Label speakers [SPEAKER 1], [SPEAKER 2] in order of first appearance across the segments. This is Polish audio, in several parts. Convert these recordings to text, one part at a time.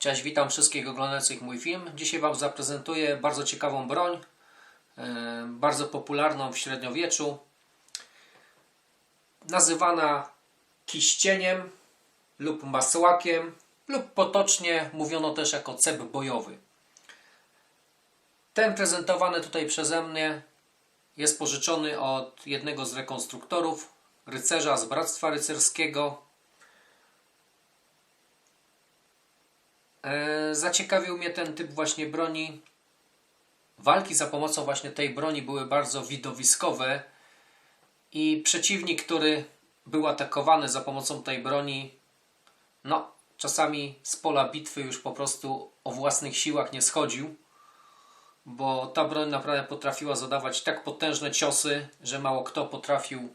[SPEAKER 1] Cześć, witam wszystkich oglądających mój film. Dzisiaj Wam zaprezentuję bardzo ciekawą broń, e, bardzo popularną w średniowieczu, nazywana kiścieniem lub masłakiem lub potocznie mówiono też jako cep bojowy. Ten prezentowany tutaj przeze mnie jest pożyczony od jednego z rekonstruktorów, rycerza z Bractwa Rycerskiego, zaciekawił mnie ten typ właśnie broni. Walki za pomocą właśnie tej broni były bardzo widowiskowe i przeciwnik, który był atakowany za pomocą tej broni, no czasami z pola bitwy już po prostu o własnych siłach nie schodził, bo ta broń naprawdę potrafiła zadawać tak potężne ciosy, że mało kto potrafił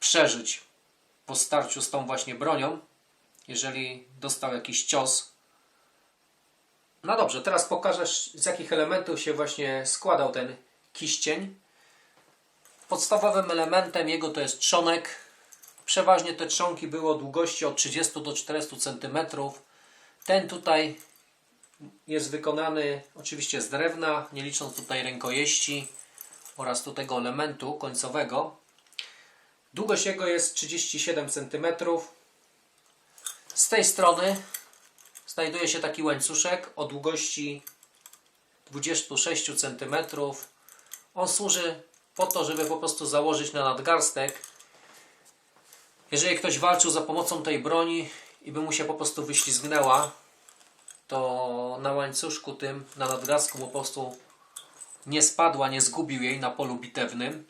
[SPEAKER 1] przeżyć po starciu z tą właśnie bronią, jeżeli dostał jakiś cios. No dobrze, teraz pokażę z jakich elementów się właśnie składał ten kiścień. Podstawowym elementem jego to jest trzonek. Przeważnie te trzonki były o długości od 30 do 400 cm. Ten tutaj jest wykonany oczywiście z drewna, nie licząc tutaj rękojeści oraz tu tego elementu końcowego. Długość jego jest 37 cm. Z tej strony znajduje się taki łańcuszek o długości 26 cm. On służy po to, żeby po prostu założyć na nadgarstek. Jeżeli ktoś walczył za pomocą tej broni i by mu się po prostu wyślizgnęła, to na łańcuszku tym, na nadgarstku po prostu nie spadła, nie zgubił jej na polu bitewnym.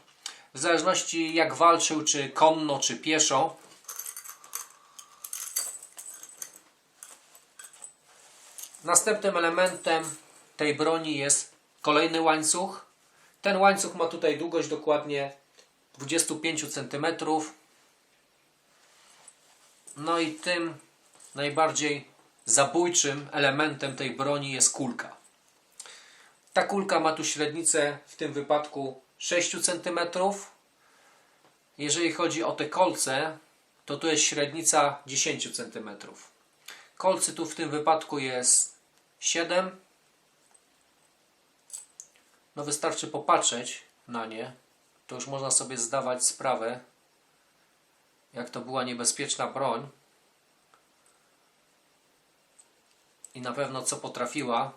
[SPEAKER 1] W zależności jak walczył, czy konno, czy pieszo, Następnym elementem tej broni jest kolejny łańcuch. Ten łańcuch ma tutaj długość dokładnie 25 cm. No i tym najbardziej zabójczym elementem tej broni jest kulka. Ta kulka ma tu średnicę w tym wypadku 6 cm. Jeżeli chodzi o te kolce, to tu jest średnica 10 cm. Kolcy tu w tym wypadku jest 7. No wystarczy popatrzeć na nie, to już można sobie zdawać sprawę, jak to była niebezpieczna broń i na pewno co potrafiła,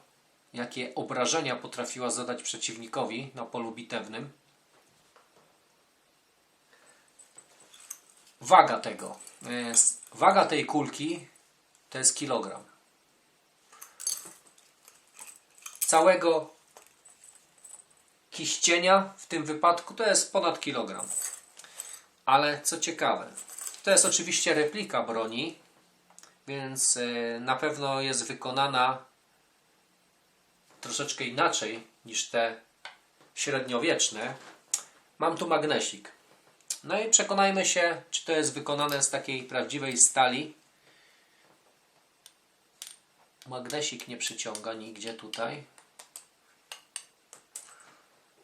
[SPEAKER 1] jakie obrażenia potrafiła zadać przeciwnikowi na polu bitewnym. Waga tego. Jest- Waga tej kulki to jest kilogram. Całego kiścienia w tym wypadku to jest ponad kilogram. Ale co ciekawe, to jest oczywiście replika broni, więc e, na pewno jest wykonana troszeczkę inaczej niż te średniowieczne. Mam tu magnesik. No i przekonajmy się, czy to jest wykonane z takiej prawdziwej stali. Magnesik nie przyciąga nigdzie tutaj.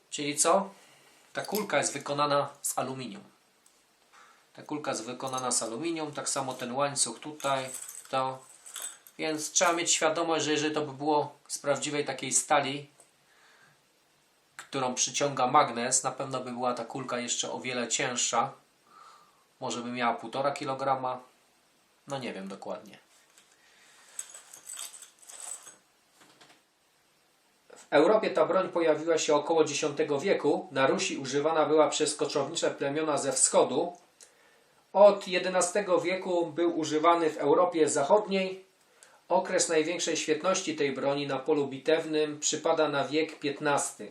[SPEAKER 1] Czyli co? Ta kulka jest wykonana z aluminium. Ta kulka jest wykonana z aluminium, tak samo ten łańcuch tutaj, to. Więc trzeba mieć świadomość, że jeżeli to by było z prawdziwej takiej stali, którą przyciąga magnes, na pewno by była ta kulka jeszcze o wiele cięższa. Może by miała 1,5 kg. No nie wiem dokładnie. Europie ta broń pojawiła się około X wieku. Na Rusi używana była przez koczownicze plemiona ze wschodu. Od XI wieku był używany w Europie Zachodniej. Okres największej świetności tej broni na polu bitewnym przypada na wiek XV.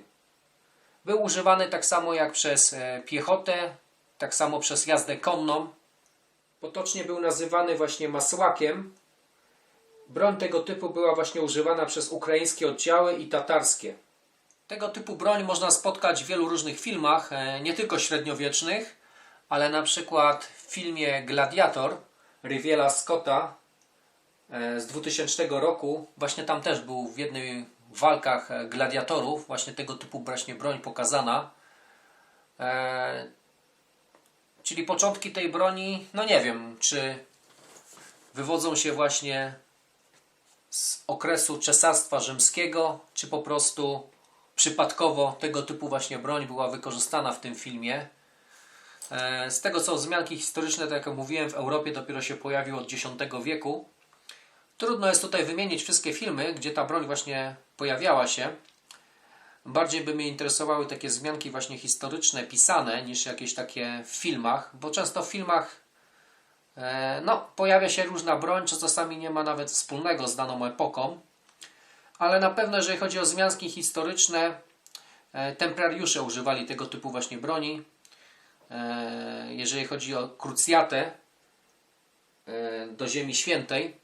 [SPEAKER 1] Był używany tak samo jak przez e, piechotę, tak samo przez jazdę konną. Potocznie był nazywany właśnie masłakiem. Broń tego typu była właśnie używana przez ukraińskie oddziały i tatarskie. Tego typu broń można spotkać w wielu różnych filmach, e, nie tylko średniowiecznych, ale na przykład w filmie Gladiator Riviera Scotta e, z 2000 roku. Właśnie tam też był w jednej walkach e, gladiatorów właśnie tego typu właśnie broń pokazana. Czyli początki tej broni, no nie wiem, czy wywodzą się właśnie z okresu cesarstwa rzymskiego, czy po prostu przypadkowo tego typu właśnie broń była wykorzystana w tym filmie. E, Z tego co wzmianki historyczne, tak jak mówiłem, w Europie dopiero się pojawił od X wieku. Trudno jest tutaj wymienić wszystkie filmy, gdzie ta broń właśnie pojawiała się. Bardziej by mnie interesowały takie wzmianki właśnie historyczne, pisane, niż jakieś takie w filmach, bo często w filmach no, pojawia się różna broń, co czasami nie ma nawet wspólnego z daną epoką. Ale na pewno, jeżeli chodzi o wzmianki historyczne, e, templariusze używali tego typu właśnie broni. E, jeżeli chodzi o krucjatę e, do Ziemi Świętej.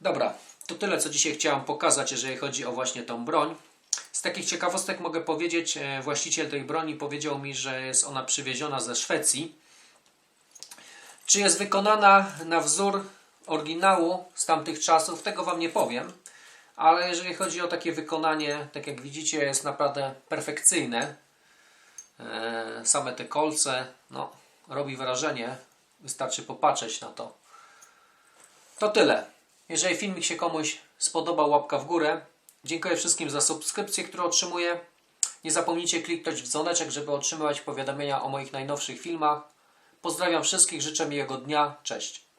[SPEAKER 1] Dobra, to tyle, co dzisiaj chciałem pokazać, jeżeli chodzi o właśnie tą broń. Z takich ciekawostek mogę powiedzieć, e, właściciel tej broni powiedział mi, że jest ona przywieziona ze Szwecji. Czy jest wykonana na wzór oryginału z tamtych czasów, tego Wam nie powiem. Ale jeżeli chodzi o takie wykonanie, tak jak widzicie, jest naprawdę perfekcyjne. E, Same te kolce, no, robi wrażenie. Wystarczy popatrzeć na to. To tyle. Jeżeli filmik się komuś spodobał, łapka w górę. Dziękuję wszystkim za subskrypcję, którą otrzymuję. Nie zapomnijcie kliknąć w dzwoneczek, żeby otrzymywać powiadomienia o moich najnowszych filmach. Pozdrawiam wszystkich, życzę miłego dnia. Cześć.